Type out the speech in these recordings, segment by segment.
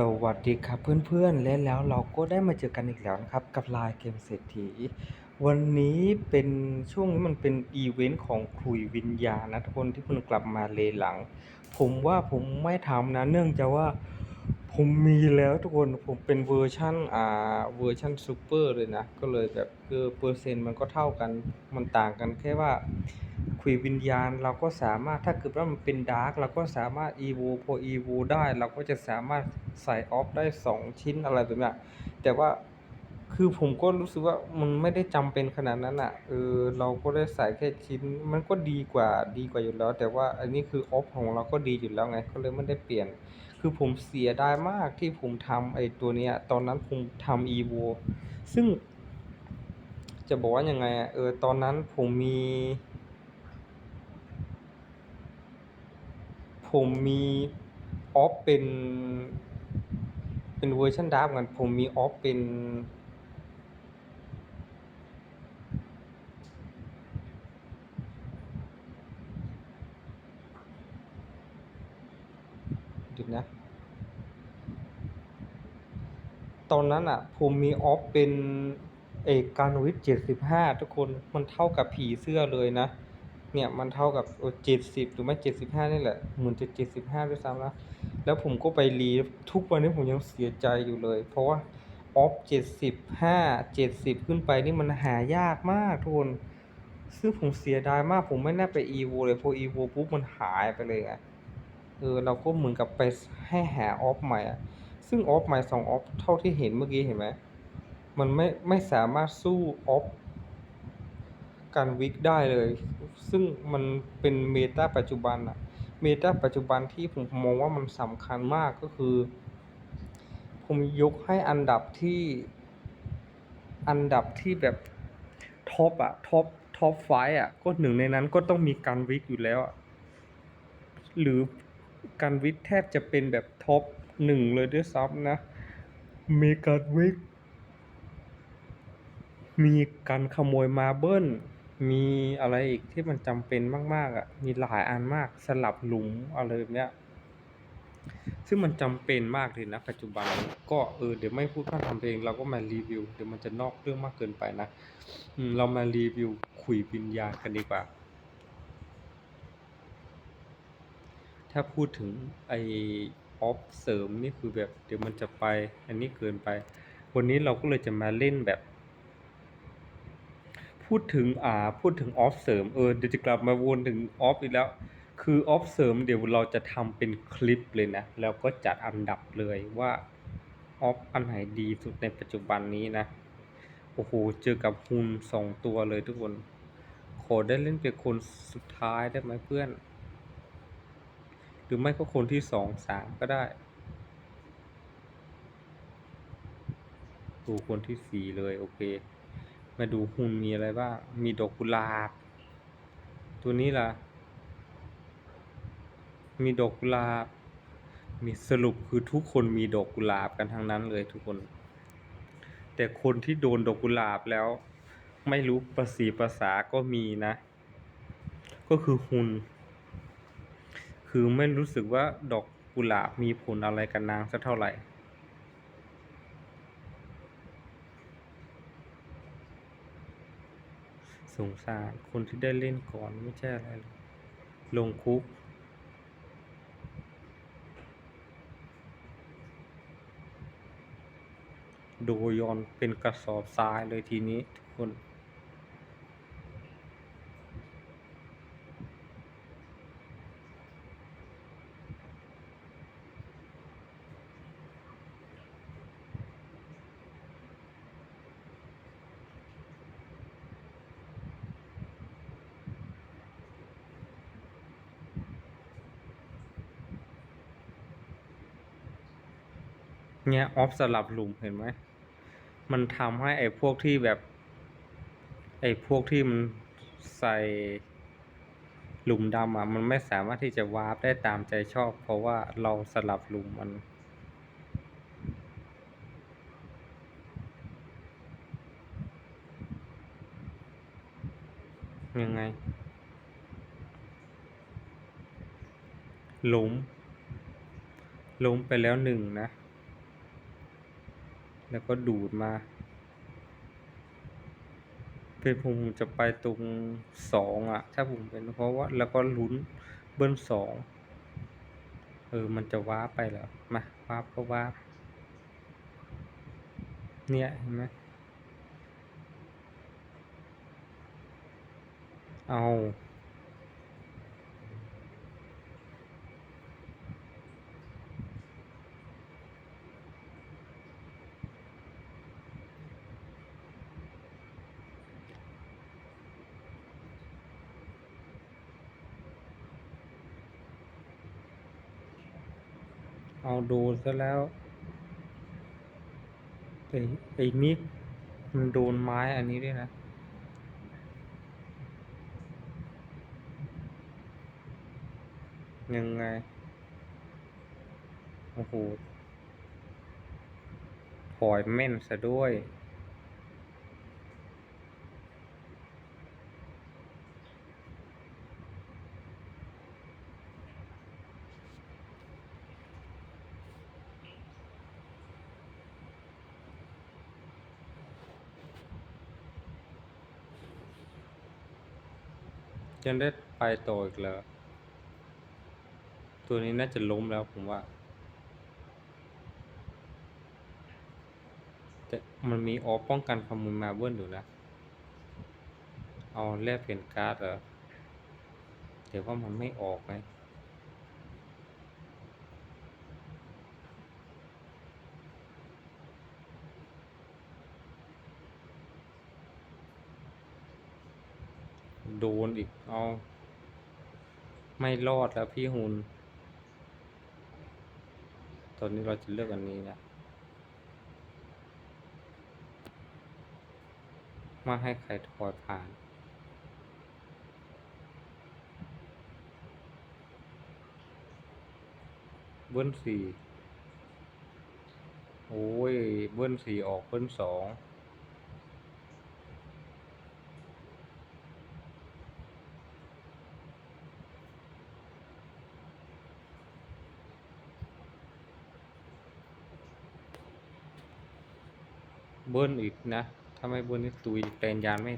สวัสดีครับเพื่อนๆและแล้วเราก็ได้มาเจอกันอีกแล้วนะครับ กับลายเกมเศรษฐี วันนี้เป็นช่วงนี้มันเป็นอีเวนต์ของคุยวิญญาณนะทุกคนที่เพิ่งกลับมาเลหลัง ผมว่าผมไม่ทำนะ เนื่องจากว่า ผมมีแล้วทุกคนผมเป็นเวอร์ชั่นอ่าเวอร์ชั่นซูเปอร์เลยนะ ก็เลยแบบคือเปอร์เซ็นต์มันก็เท่ากันมันต่างกันแค่ว่าคุยวิญญาณเราก็สามารถถ้าเกิดว่ามันเป็นดาร์กเราก็สามารถอีวูพออีวูได้ เราก็จะสามารถใส่ออฟได้ 2 ชิ้นอะไรแบบเนี้ยแต่ว่า คือผมก็รู้สึกว่า มันไม่ได้จำเป็นขนาดนั้นอะ เออ เราก็ได้ใส่แค่ชิ้น มันก็ดีกว่า ดีกว่าอยู่แล้ว แต่ว่าอันนี้คือ ออฟ ของเราก็ดีอยู่แล้วไง ก็เลยไม่ได้เปลี่ยน คือผมเสียดายมากที่ผมทำไอ้ตัวเนี้ย ตอนนั้นผมทำ EVO ซึ่ง จะบอกว่ายังไงอะเออ ตอนนั้นผมมี ผมมี ออฟ เป็น เป็นเวอร์ชันดาร์กเหมือนผมมี ออฟ เป็น เดี๋ยวนะ ตอนนั้นอะผมมีออฟเป็นเอกการวิทย์เจ็ดสิบห้าทุกคนมันเท่ากับผีเสื้อเลยนะ เนี่ยมันเท่ากับเจ็ดสิบหรือไม่เจ็ดสิบห้านี่แหละเหมือนจะเจ็ดสิบห้าด้วยซ้ำนะแล้วผมก็ไปรีทุกวันนี้ผมยังเสียใจอยู่เลย เพราะว่าออฟเจ็ดสิบห้าเจ็ดสิบขึ้นไปนี่มันหายากมากทุกคนซึ่งผมเสียดายมากผมไม่น่าไปอีโวเลยพออีโวปุ๊บมันหายไปเลยอะเออเราก็เหมือนกับไปให้หาออฟใหม่อะ ซึ่งออฟหม่สองออฟเท่าที่เห็นเมื่อกี้เห็นไหมมันไม่ไม่สามารถสู้ออฟการวิกได้เลย ซึ่งมันเป็นเมตาปัจจุบันอะเมตาปัจจุบันที่ผมมองว่ามันสำคัญมากก็คือ ผมยกให้อันดับที่อันดับที่แบบท็อปอะท็อปท็อปไฟอะก็หนึ่งในนั้นก็ต้องมีการวิกอยู่แล้วอะหรือการวิกแทบจะเป็นแบบท็อป หนึ่งเลยด้วยซ้ำนะมีการวิกมีการขโมยมาเบิลมีอะไรอีกที่มันจำเป็นมากๆอะมีหลายอันมากสลับหลุมอะไรแบบเนี้ยซึ่งมันจำเป็นมากเลยนะปัจจุบันก็เออเดี๋ยวไม่พูดพร่ำทำเพลงเราก็มารีวิวเดี๋ยวมันจะนอกเรื่องมากเกินไปนะอืมเรามารีวิวขุยวิญญาณกันดีกว่า ถ้าพูดถึงไอ ออฟเสริมนี่คือแบบเดี๋ยวมันจะไป อันนี้เกินไป วันนี้เราก็เลยจะมาเล่นแบบ พูดถึงอ่าพูดถึงออฟเสริมเออเดี๋ยวจะกลับมาวนถึงออฟอีกแล้ว คือออฟเสริมเดี๋ยวเราจะทำเป็นคลิปเลยนะ แล้วก็จัดอันดับเลยว่าออฟอันไหนดีสุดในปัจจุบันนี้นะ โอ้โห เจอกับฮุนสองตัวเลยทุกคน ขอได้เล่นเป็นคนสุดท้ายได้ไหมเพื่อน หรือไม่ก็คนที่สองสามก็ได้ ดูคนที่สี่เลย โอเค มาดูหุ่นมีอะไรบ้าง มีดอกกุหลาบ ตัวนี้ล่ะ มีดอกกุหลาบ มีสรุปคือทุกคนมีดอกกุหลาบกันทั้งนั้นเลยทุกคน แต่คนที่โดนดอกกุหลาบแล้ว ไม่รู้ประสีภาษาก็มีนะ ก็คือหุ่น คือไม่รู้สึกว่าดอกกุหลาบมีผลอะไรกับนางสักเท่าไหร่ สงสารคนที่ได้เล่นก่อนไม่ใช่อะไรลงคุกโดยอนเป็นกระสอบทรายเลยทีนี้ทุกคน นี่ยออฟสลับหลุมเห็นไหม มันทำให้ไอ้พวกที่แบบ ไอ้พวกที่มันใส่หลุมดำอะ มันไม่สามารถที่จะวาร์ปได้ตามใจชอบ เพราะว่าเราสลับหลุมมันยังไง หล้มหล้มไปแล้วหนึ่งนะ แล้วก็ดูดมาเป็นผมจะไปตรงสองอะ ถ้าผมเป็นเพราะว่าแล้วก็ลุ้นเบิ้ลสองเออ มันจะว้าไปแล้วมาว้าก็ว้าเนี่ยเห็นไหมเอา ดนซะแล้วไอ้ไอ้นิกมันโดนไม้อันนี้ด้วยนะ ยังไง โอ้โหถอยแม่นซะด้วย จนได้ไปต่ออีกเหรอตัวนี้น่าจะล้มแล้วผมว่า แต่มันมีออป้องกันขโมยมาเบิ้ลอยู่นะ เอาแลกเปลี่ยนการ์ดเหรอเดี๋ยวว่ามันไม่ออกไหม โดนอีก เอา ไม่รอดแล้วพี่หุน ตอนนี้เราจะเลือกอันนี้นะ มาให้ใครถอยผ่าน เบิ้ลสี่ โอ้ย เบิ้ลสี่ออกเบิ้ลสอง เบิ้ลอีกนะ ถ้าไม่เบิ้ลนี่ตุยแปลนยานไม่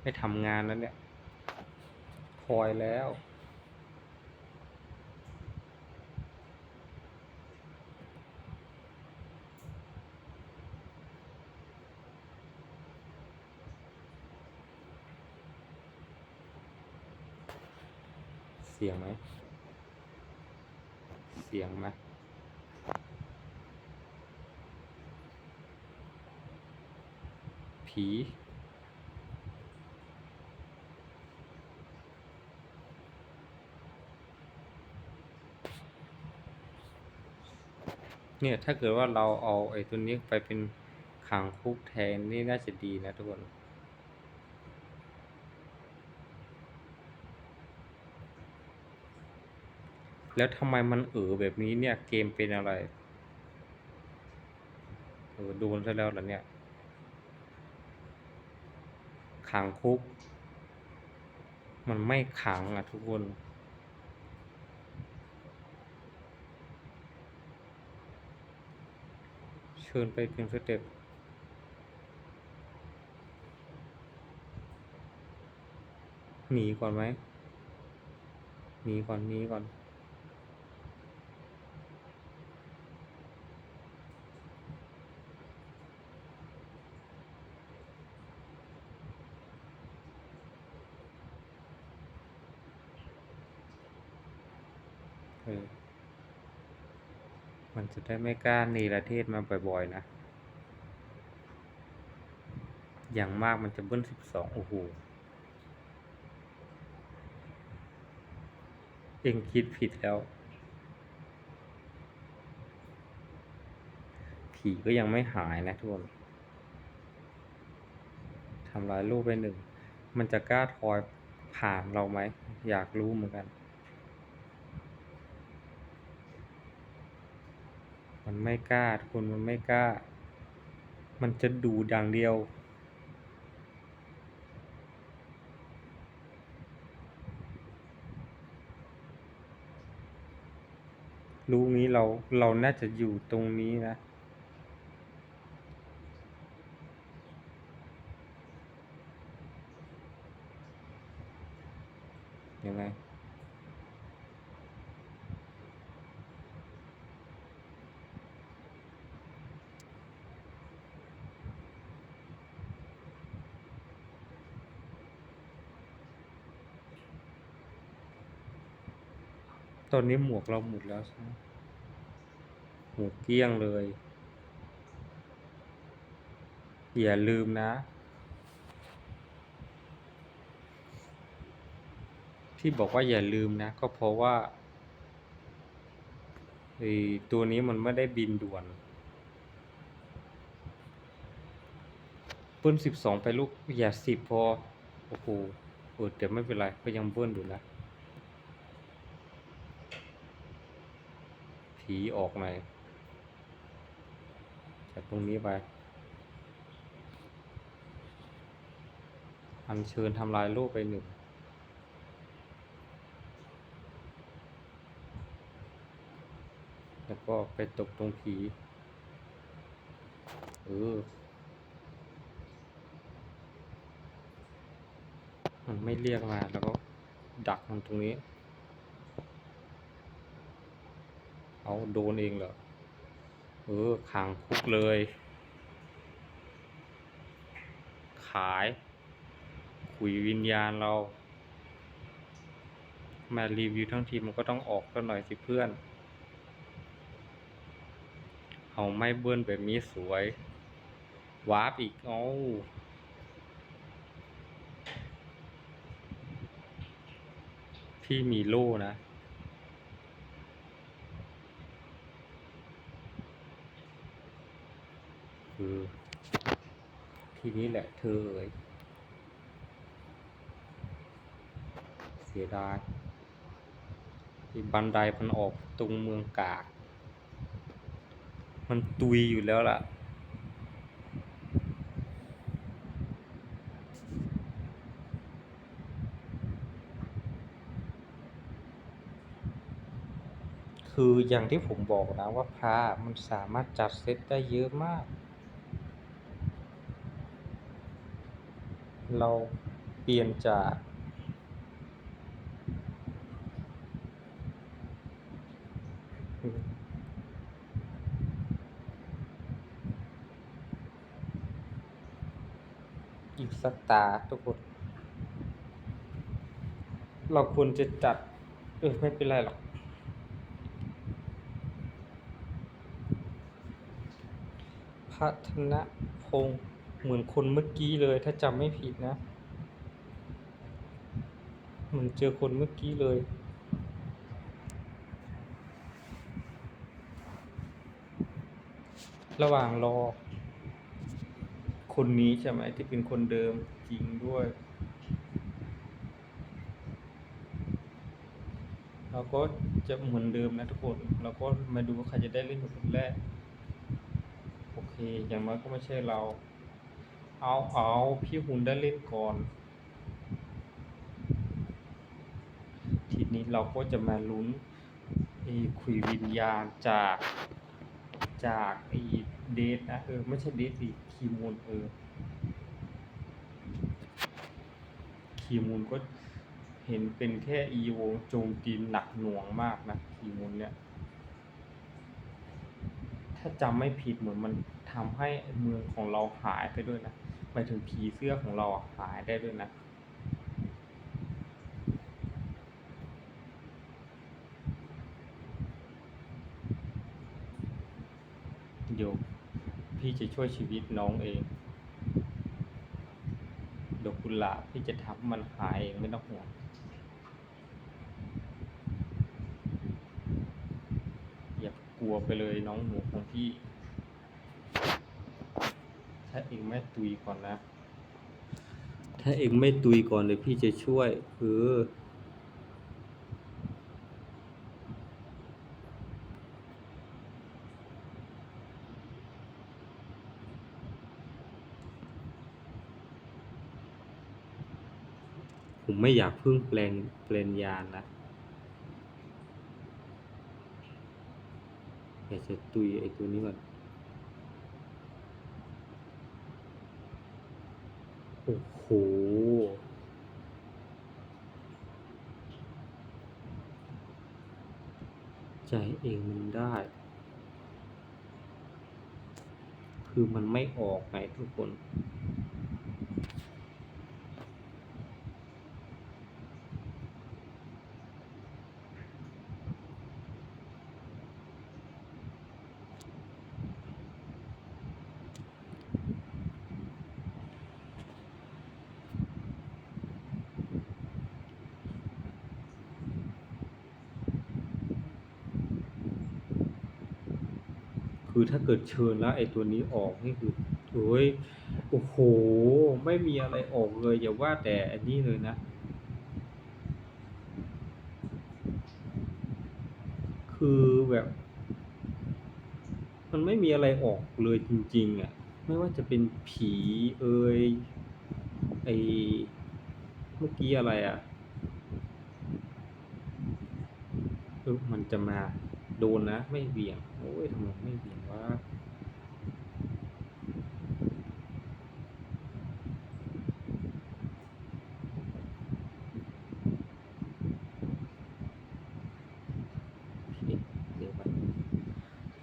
ไม่ทำงานแล้วเนี่ยพลอยแล้ว เสียงไหม เสียงไหมีเนี่ยถ้าเกิดว่าเราเอาไอ้ตัวนี้ไปเป็นขังคุกแทนนี่น่าจะดีนะทุกคน แล้วทำไมมันเออแบบนี้เนี่ยเกมเป็นอะไร เออโดนซะแล้วเหรอเนี่ย ขังคุก มันไม่ขังอะทุกคน เชิญไปเพียงสเต็ปหนีก่อนไหมหนีก่อนหนีก่อน เออ มันจะได้ไม่กล้าหนีประเทศมาบ่อยๆนะ อย่างมากมันจะเบิ้ลสิบสองโอ้โห เองคิดผิดแล้ว ผีก็ยังไม่หายนะทุกคนทำลายรูปไปหนึ่ง มันจะกล้าทอยผ่านเราไหม อยากรู้เหมือนกัน มันไม่กล้าทุกคนมันไม่กล้า มันจะดูดังเดียว รู้งี้เราเราน่าจะอยู่ตรงนี้นะ ยังไง ต อนนี้หมวกเราหมดแล้วใช่ไหมหมวกเกลี้ยงเลย อย่าลืมนะ ที่บอกว่าอย่าลืมนะ ก็เพราะว่าไอตัวนี้มันไม่ได้บินด่วนเบิ้ลสิบสองไปลูกอย่าสิบพอ โอ้โหเออแต่ไม่เป็นไร ก็ยังเบิ้ลอยู่นะ ผีออกหน่อย จากตรงนี้ไปอัญเชิญทำลายโลกไปหนึ่งแล้วก็ไปตกตรงผีเออ มันไม่เรียกมาแล้วก็ดักมันตรงนี้ เอา โดนเองเหรอ เออขังคุกเลย ขายขุยวิญญาณเรา มารีวิวทั้งทีมันก็ต้องออกกันหน่อยสิเพื่อน เอาไม่เบิ้ลแบบนี้สวย วาร์ปอีกเอาพี่มีโล่นะ คือ ทีนี้แหละเธอเสียดายที่บันไดมันออกตรงเมืองกาก มันตุยอยู่แล้วล่ะ คืออย่างที่ผมบอกนะว่าพระมันสามารถจัดเซตได้เยอะมาก เราเปลี่ยนจากอีกสักตาทุกคน เราควรจะจัด เออ ไม่เป็นไรหรอก พัฒนพงศ์ เหมือนคนเมื่อกี้เลย ถ้าจำไม่ผิดนะ เหมือนเจอคนเมื่อกี้เลย ระหว่างรอ คนนี้ใช่ไหมที่เป็นคนเดิมจริงด้วย เราก็จะเหมือนเดิมนะทุกคน เราก็มาดูว่าใครจะได้เล่นเป็นคนแรก โอเค อย่างน้อยก็ไม่ใช่เรา เอาเอาพี่หุ่นได้เล่นก่อน ทีนี้เราก็จะมาลุ้นอ้คุยวิญญาณจากจากอ้เดทนะ เออ ไม่ใช่เดทสิคีมูลเออคีมูลก็เห็นเป็นแค่อีวงโจมตีหนักหน่วงมากนะคีมูลเนี่ย ถ้าจำไม่ผิดเหมือนมันทำให้เมืองของเราหายไปด้วยนะ หมายถึงผีเสื้อของเราหายได้ด้วยนะเดี๋ยวพี่จะช่วยชีวิตน้องเองดอกกุหลาบพี่จะทำมันหายเองไม่ต้องห่วงอย่ากลัวไปเลยน้องหนูของพี่ ถ้าเองไม่ตุยก่อนนะ ถ้าเองไม่ตุยก่อนเดี๋ยวพี่จะช่วย คือ ผมไม่อยากพึ่งแปลงแปลนยานนะอยากจะตุยไอ้ตัวนี้ก่อน โอ้โหใจเองมันได้ คือมันไม่ออกไงทุกคน ถ้าเกิดเชิญแล้วไอ้ตัวนี้ออกนี่คือโอ้ยโอ้โห ไม่มีอะไรออกเลยอย่าว่าแต่อันนี้เลยนะ คือแบบ มันไม่มีอะไรออกเลยจริง ๆอะ ไม่ว่าจะเป็นผีเอ่ยไอเมื่อกี้อะไรอะเออมันจะมาโดนนะ ไม่เบี่ยง โอ้ยทำไมไม่บี่ยงวะ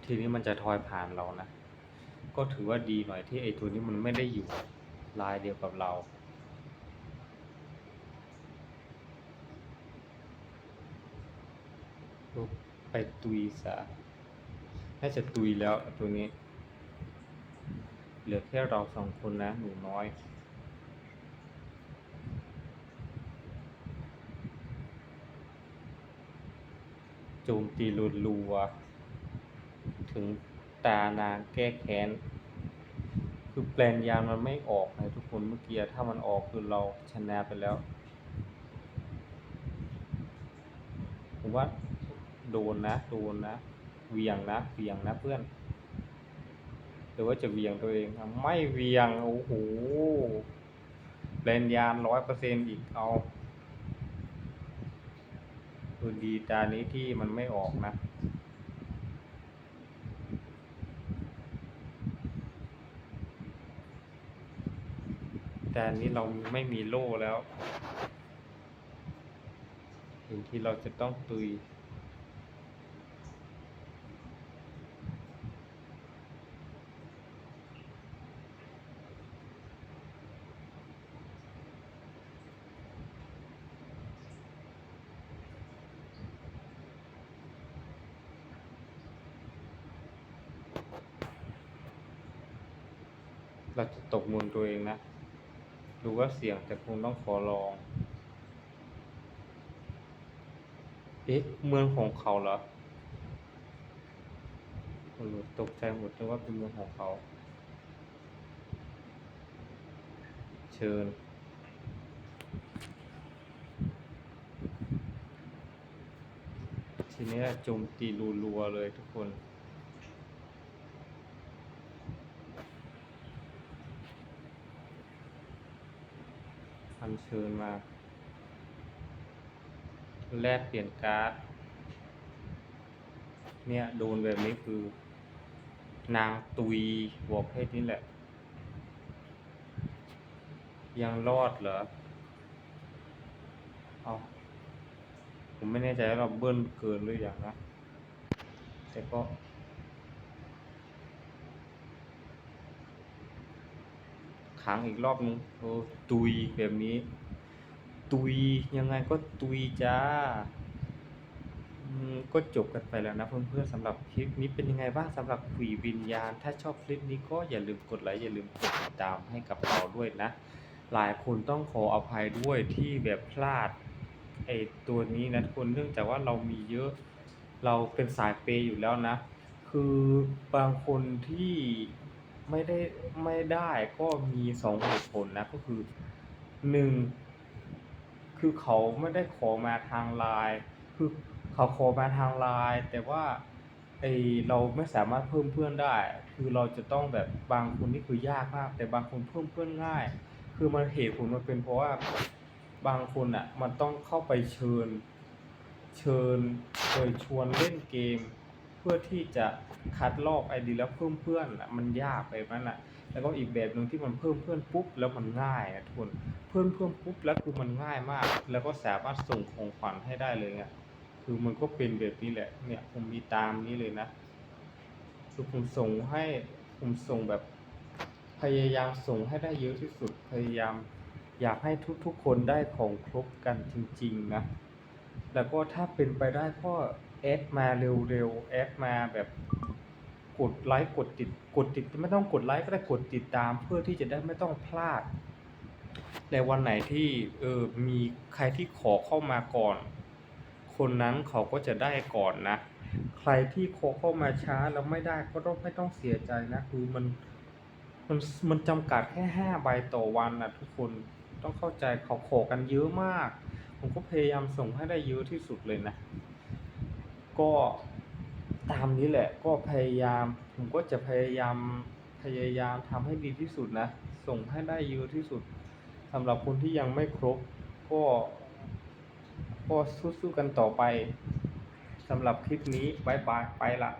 ทีนี้มันจะทอยผ่านเรานะ ก็ถือว่าดีหน่อยที่ไอ้ตัวนี้มันไม่ได้อยู่ลายเดียวกับเราไปตุยซะ น่จะตุยแล้วตัวนี้ เหลือแค่เราสองคนนะหนูน้อยโจมตีรัว ถึงตานางแก้แค้น คือแปลนยามันไม่ออกนะทุกคนเมื่อกี้ถ้ามันออกคือเราชนะไปแล้ว ผมว่าโดนนะ โดนนะ เวียงนะเวียงนะเพื่อนหรือว่าจะเวียงตัวเองไม่เวียงโอ้โหแปลนยานร้อยเปอร์เซ็นอีกเอาคือดีตานี้ที่มันไม่ออกนะแต่อันนี้เราไม่มีโล่แล้วสิ่งที่เราจะต้องตุย เราจะตกมูลตัวเองนะ ดูว่าเสี่ยงแต่คงต้องขอลอง เอ๊ะ เมืองของเขาเหรอเออตกใจหมดนึกว่าเป็นเมืองของเขา เชิญทีนี้โจมตีรัวๆเลยทุกคน อัญเชิญมา แลกเปลี่ยนการ์ด เนี่ย โดนแบบนี้คือ นางตุยบวกเพศนี่แหละ ยังรอดเหรอ เอาผมไม่แน่ใจว่าเราเบิ้ลเกินหรือยังนะ แต่ก็ ขังอีกรอบนึงโอ้ตุยแบบนี้ ตุยยังไงก็ตุยจ้าก็จบกันไปแล้วนะเพื่อนๆสำหรับคลิปนี้เป็นยังไงบ้างสำหรับขวีวิญญาณ ถ้าชอบคลิปนี้ก็อย่าลืมกดไลค์อย่าลืมกดติดตามให้กับเราด้วยนะ หลายคนต้องขออภัยด้วยที่แบบพลาดไอ้ตัวนี้นะทุกคนเนื่องจากว่าเรามีเยอะเราเป็นสายเปย์อยู่แล้วนะ คือบางคนที่ ไม่ได้ไม่ได้ก็มีสองเหตุผลนะก็คือหนึ่งคือเขาไม่ได้ขอมาทางไลน์คือเขาขอมาทางไลน์แต่ว่าไอเราไม่สามารถเพิ่มเพื่อนได้ คือเราจะต้องแบบบางคนนี่คือยากมาก แต่บางคนเพิ่มเพื่อนง่าย คือมันเหตุผลมันเป็นเพราะว่าบางคนอะมันต้องเข้าไปเชิญ เชิญเคยชวนเล่นเกม พื่อที่จะคัดลอกไอดีแล้วเพิ่มเพื่อนอะมันยากไปมันอะแล้วก็อีกแบบหนึ่งที่มันเพิ่มเพื่อนปุ๊บแล้วมันง่ายอะทุกคนเพิ่มเพิ่มปุ๊บแล้วคือมันง่ายมาก แล้วก็สามารถส่งของขวัญให้ได้เลยอะคือมันก็เป็นแบบนี้แหละเนี่ยผมมีตามนี้เลยนะคือผมส่งให้ผมส่งแบบพยายามส่งให้ได้เยอะที่สุดพยายามอยากให้ทุกๆคนได้ของครบกันจริงๆนะแล้วก็ถ้าเป็นไปได้ก็ อดมาเร็วๆแอดมาแบบกดไลค์กดติดกดติดไม่ต้องกดไลค์ก็ได้กดติดตามเพื่อที่จะได้ไม่ต้องพลาด ในวันไหนที่เออมีใครที่ขอเข้ามาก่อน คนนั้นเขาก็จะได้ก่อนนะ ใครที่ขอเข้ามาช้าแล้วไม่ได้ก็ต้องไม่ต้องเสียใจนะคือมันมันมันจำกัดแค่ห้าใบต่อวันนะทุกคนต้องเข้าใจเขาขอกันเยอะมาก ผมก็พยายามส่งให้ได้เยอะที่สุดเลยนะ ก็ตามนี้แหละก็พยายาม ผมก็จะพยายามพยายามทำให้ดีที่สุดนะ ส่งให้ได้เยอะที่สุดสำหรับคนที่ยังไม่ครบ ก็ก็สู้ๆกันต่อไปสำหรับคลิปนี้บายบายไปละ